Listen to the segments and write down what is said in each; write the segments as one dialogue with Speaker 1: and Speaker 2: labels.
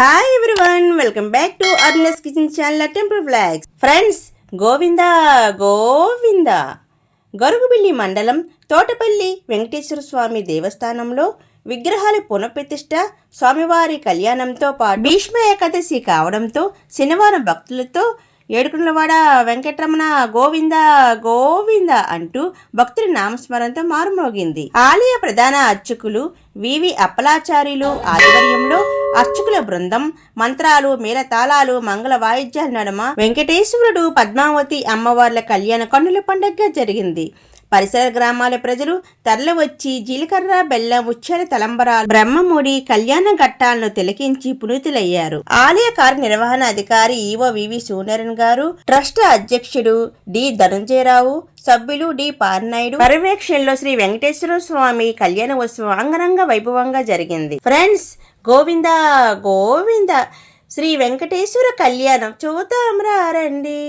Speaker 1: Hi everyone welcome back to అర్నెస్ kitchen channel temple flags friends Govinda Govinda Garugubilli మండలం తోటపల్లి వెంకటేశ్వర స్వామి దేవస్థానంలో విగ్రహాల పునఃప్రతిష్ట స్వామివారి కళ్యాణంతో పాటు భీష్మ ఏకాదశి కావడంతో శనివారం భక్తులతో ఏడుకున్నవాడ వెంకటరమణ గోవింద గోవింద అంటూ భక్తుల నామస్మరణతో మారుమోగింది ఆలయ ప్రధాన అర్చకులు వివి అప్పలాచార్యులు ఆధ్వర్యంలో అర్చకుల బృందం మంత్రాలు మేళతాళాలు మంగళ వాయిద్యాల నడుమ వెంకటేశ్వరుడు పద్మావతి అమ్మవార్ల కళ్యాణ కన్నుల పండుగగా జరిగింది. పరిసర గ్రామాల ప్రజలు తరలివచ్చి జీలకర్ర బెల్లం ముత్యాల తలంబరాలు బ్రహ్మముడి కళ్యాణ ఘట్టాలను తిలకించి పునీతులయ్యారు. ఆలయ కార్యనిర్వహణ అధికారి ఈవో వివి సూనరన్ గారు ట్రస్ట్ అధ్యక్షుడు డి ధనంజయరావు సభ్యులు డి పార్నాయుడు. పర్యవేక్షణలో శ్రీ వెంకటేశ్వర స్వామి కళ్యాణ ఉత్సవం అంగరంగ వైభవంగా జరిగింది. ఫ్రెండ్స్ గోవింద గోవింద శ్రీ వెంకటేశ్వర కళ్యాణం చూద్దాం రండి.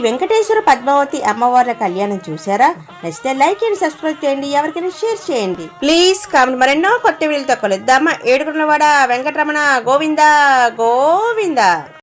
Speaker 1: వెంకటేశ్వర పద్మావతి అమ్మవార్ల కళ్యాణం చూసారా నచ్చితే లైక్ అండ్ సబ్స్క్రైబ్ చేయండి. ఎవరికైనా షేర్ చేయండి. ప్లీజ్ కామెంట్ మరెన్నో కొత్త వీళ్ళతో కలుద్దామా? ఏడుకున్నవాడ వెంకటరమణ గోవిందా? గోవిందా?